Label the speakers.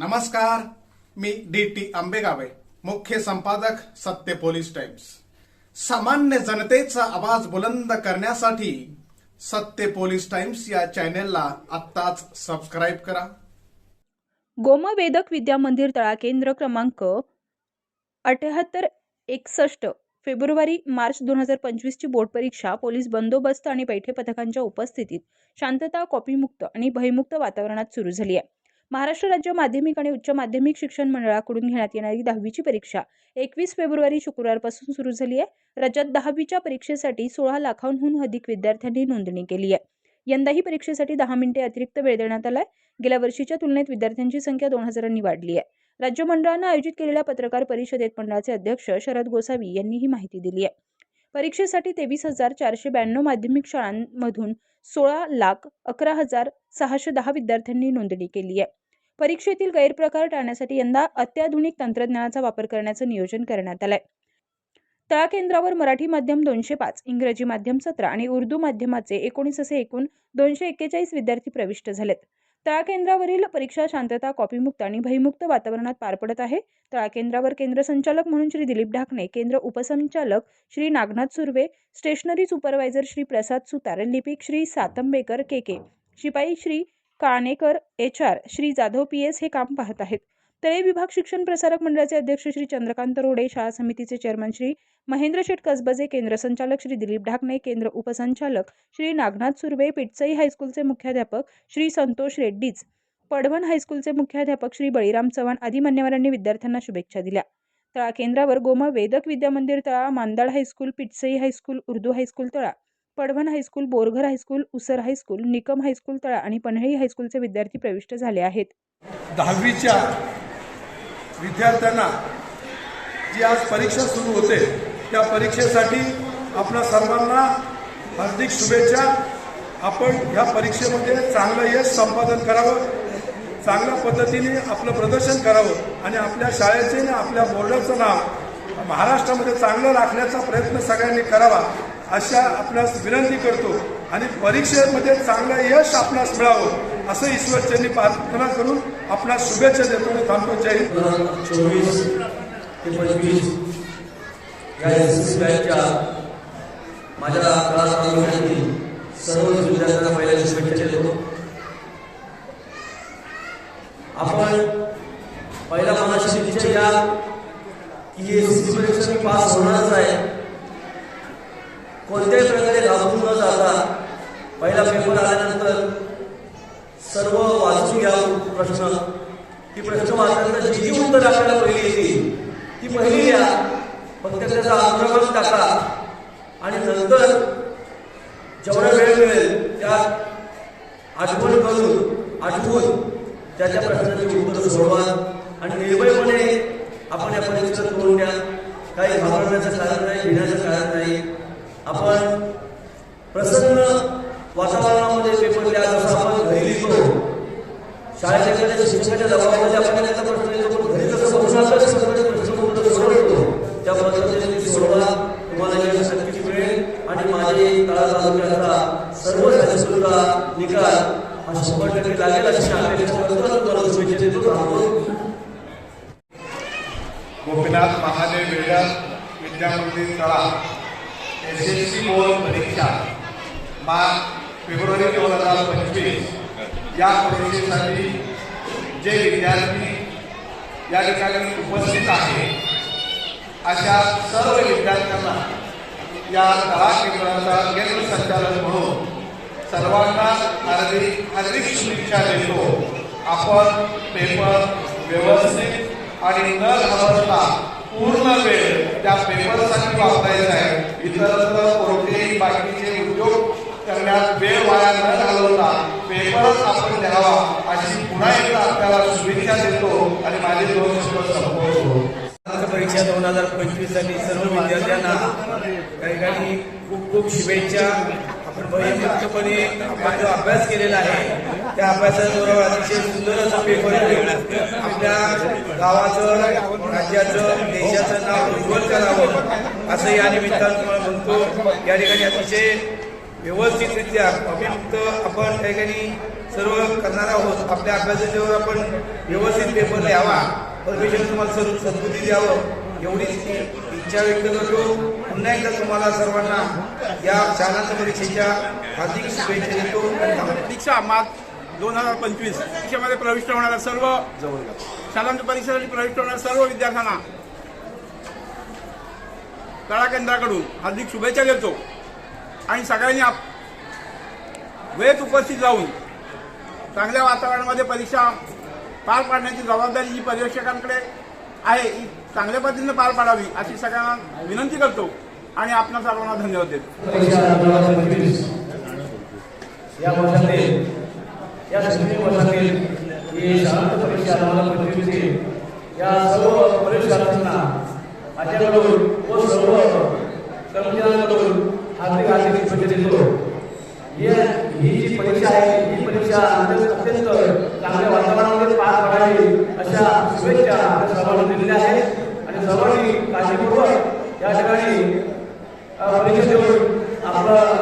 Speaker 1: नमस्कार मी D T आंबेगावे मुख्य संपादक सत्य पोलीस टाइम्स सामान्य जनतेचा आवाज बुलंद करण्यासाठी सत्य पोलीस टाइम्स या चॅनेलला आत्ताच सबस्क्राईब करा
Speaker 2: गोमवेदक विद्या मंदिर तळा केंद्र क्रमांक अठ्याहत्तर एकसष्ट फेब्रुवारी मार्च दोन हजार पंचवीसची बोर्ड परीक्षा पोलीस बंदोबस्त आणि बैठे पथकांच्या उपस्थितीत शांतता कॉपीमुक्त आणि भयमुक्त वातावरणात सुरू झाली आहे महाराष्ट्र राज्य माध्यमिक आणि उच्च माध्यमिक शिक्षण मंडळाकडून घेण्यात येणारी दहावीची परीक्षा एकवीस फेब्रुवारी शुक्रवारपासून सुरू झाली आहे राज्यात दहावीच्या परीक्षेसाठी सोळा लाखांहून अधिक विद्यार्थ्यांनी नोंदणी केली आहे यंदाही परीक्षेसाठी दहा मिनिटे अतिरिक्त वेळ देण्यात आलाय गेल्या वर्षीच्या तुलनेत विद्यार्थ्यांची संख्या दोन हजारांनी वाढली आहे राज्य मंडळानं आयोजित केलेल्या पत्रकार परिषदेत मंडळाचे अध्यक्ष शरद गोसावी यांनी ही माहिती दिली आहे परीक्षेसाठी तेवीस हजार चारशे ब्याण्णव माध्यमिक शाळांमधून सोळा लाख अकरा हजार सहाशे दहा विद्यार्थ्यांनी नोंदणी केली आहे परीक्षेतील गैरप्रकार टाळण्यासाठी यंदा अत्याधुनिक तंत्रज्ञानाचा वापर करण्याचं नियोजन करण्यात आलं तळा केंद्रावर मराठी माध्यम दोनशे पाच इंग्रजी माध्यम सतरा आणि उर्दू माध्यमाचे एकोणीस असे एकूण दोनशे एक्केचाळीस विद्यार्थी प्रविष्ट झालेत तळाकेंद्रावरील परीक्षा शांतता कॉपीमुक्त आणि भयमुक्त वातावरणात पार पडत आहे केंद्रावर केंद्र संचालक म्हणून श्री दिलीप ढाकणे केंद्र उपसंचालक श्री नागनाथ सुर्वे स्टेशनरी सुपरवायझर श्री प्रसाद सुतार लिपिक श्री सातंबेकर के के शिपाई Shri Kanekar H R Shri Jadhav P S हे काम पाहत आहेत तळे विभाग शिक्षण प्रसारक मंडळाचे अध्यक्ष श्री चंद्रकांत रोडे शाळा समितीचे चेअरमन श्री महेंद्र शेठ कसबजे केंद्र संचालक श्री दिलीप ढाकणे केंद्र उपसंचालक श्री नागनाथ सुर्वे पिटसई हायस्कूलचे मुख्याध्यापक श्री संतोष रेड्डीज पडवण हायस्कूलचे मुख्याध्यापक श्री बळीराम चव्हाण आदी मान्यवरांनी विद्यार्थ्यांना शुभेच्छा दिल्या तळा केंद्रावर गोमा Vedak Vidyamandir Tala Mandal high school Pitsai high school Urdu high school Tala Padvan high school Borghar high school Usar high school Nikam high school Tala आणि पन्हाळी हायस्कूलचे विद्यार्थी प्रविष्ट झाले आहेत
Speaker 3: दहावीच्या विद्यार्थ्यांना जी आज परीक्षा सुरू होते त्या परीक्षेसाठी आपणा सर्वांना हार्दिक शुभेच्छा आपण ह्या परीक्षेमध्ये चांगलं यश संपादन करावं चांगल्या पद्धतीने आपलं प्रदर्शन करावं आणि आपल्या शाळेचे आणि आपल्या बोर्डाचं नाव महाराष्ट्रामध्ये चांगलं राखण्याचा प्रयत्न सगळ्यांनी करावा अशा आपणास विनंती करतो आणि परीक्षेमध्ये चांगलं यश आपणास मिळावं असं ईश्वरचंनी प्रार्थना करून आपणास शुभेच्छा देतो आणि थांबतो जय
Speaker 4: चोवीस ते पंचवीस या एस माझ्या क्लास सर्व विद्यार्थ्यांना पहिल्या शुभेच्छा देतो आपण पहिला मनाशी निश्चय या की हे परीक्षा पास होणारच आहे कोणत्याही प्रकारे घाबरून न जाता पहिला पेपर आल्यानंतर सर्व वाचून घ्या प्रश्न ती प्रश्न वाचल्यानंतर जी जी उत्तर आपल्याला पहिली येते ती पहिली या फक्त त्याचा अनुक्रमण टाका आणि नंतर जेवढा वेळ मिळेल त्या आठवण करून आठवून त्याच्या प्रश्नाची उत्तर सोडवा आणि निर्भयपणे आपण या परीक्षेचं तोंड द्या काही घाबरण्याचं कारण नाही घेण्याचं कारण नाही आपण प्रसन्न वातावरणामध्ये पेपर द्या आपण घरी शाळेच्या शिक्षणाच्या त्या पद्धतीने तुम्हाला आणि माझे तळा तालुक्याचा सर्व निकाल हा शंभर टक्के लागेल अशी
Speaker 5: गोपीनाथ महादेव वेळा तळा एस सी बोर्ड परीक्षा मार्च फेब्रुवारी दोन हजार पंचवीस या परीक्षेसाठी जे विद्यार्थी या ठिकाणी उपस्थित आहे अशा सर्व विद्यार्थ्यांना या कला केंद्राचा केंद्र संचालक म्हणून सर्वांना हार्दिक हार्दिक शुभेच्छा देतो आपण पेपर व्यवस्थित आणि न घाबरता पूर्ण वेळ त्या पेपरसाठी वापरायचा आहे इतरत्र कोणतेही बाकीचे उद्योग करण्यात वेळ वाया न घालवता पेपरच आपण द्यावा अशी पुन्हा एकदा आपल्याला शुभेच्छा देतो आणि माझे दोन शब्द संपवतो
Speaker 6: परीक्षा दोन हजार पंचवीस साठी सर्व विद्यार्थ्यांना काही काही खूप खूप शुभेच्छा आपण वैयक्तिकपणे आपण जो अभ्यास केलेला आहे त्या अभ्यासाबरोबर अतिशय सुंदर असं पेपर आपल्या गावाचं राज्याचं देशाचं नाव उज्ज्वल करावं असं या निमित्तानं तुम्हाला म्हणतो या ठिकाणी अतिशय व्यवस्थितरित्या अभिमुक्त आपण त्या ठिकाणी सर्व करणार आहोत आपल्या अभ्यासाच्यावर आपण व्यवस्थित पेपर द्यावा परमेश्वर तुम्हाला सर्व सदुती द्यावं एवढीच इच्छा व्यक्त करतो पुन्हा एकदा तुम्हाला सर्वांना या शाळांच्या परीक्षेच्या हार्दिक शुभेच्छा देतो
Speaker 7: दीक्षा दोन हजार पंचवीस परीक्षेमध्ये प्रविष्ट होणाऱ्या सर्व शालांत परीक्षेसाठी प्रविष्ट होणाऱ्या सर्व विद्यार्थ्यांना कला केंद्राकडून हार्दिक शुभेच्छा देतो आणि सगळ्यांनी वेळेत उपस्थित जाऊन चांगल्या वातावरणामध्ये परीक्षा पार पाडण्याची जबाबदारी जी पर्यवेक्षकांकडे आहे ही चांगल्या पद्धतीने पार पाडावी अशी सगळ्यांना विनंती करतो आणि आपल्या सर्वांना धन्यवाद
Speaker 8: देतो या शैक्षणिक वर्षातील ही शांत परीक्षा दोन हजार या सर्व परीक्षार्थींना माझ्याकडून व सर्व कर्मचाऱ्यांकडून हार्दिक हार्दिक शुभेच्छा देतो ही जी परीक्षा आहे ही परीक्षा अत्यंत चांगल्या वातावरणामध्ये पार पाडावी अशा शुभेच्छा सर्वांना दिलेल्या आहेत आणि सर्वांनी काळजीपूर्वक या ठिकाणी परीक्षा देऊन आपलं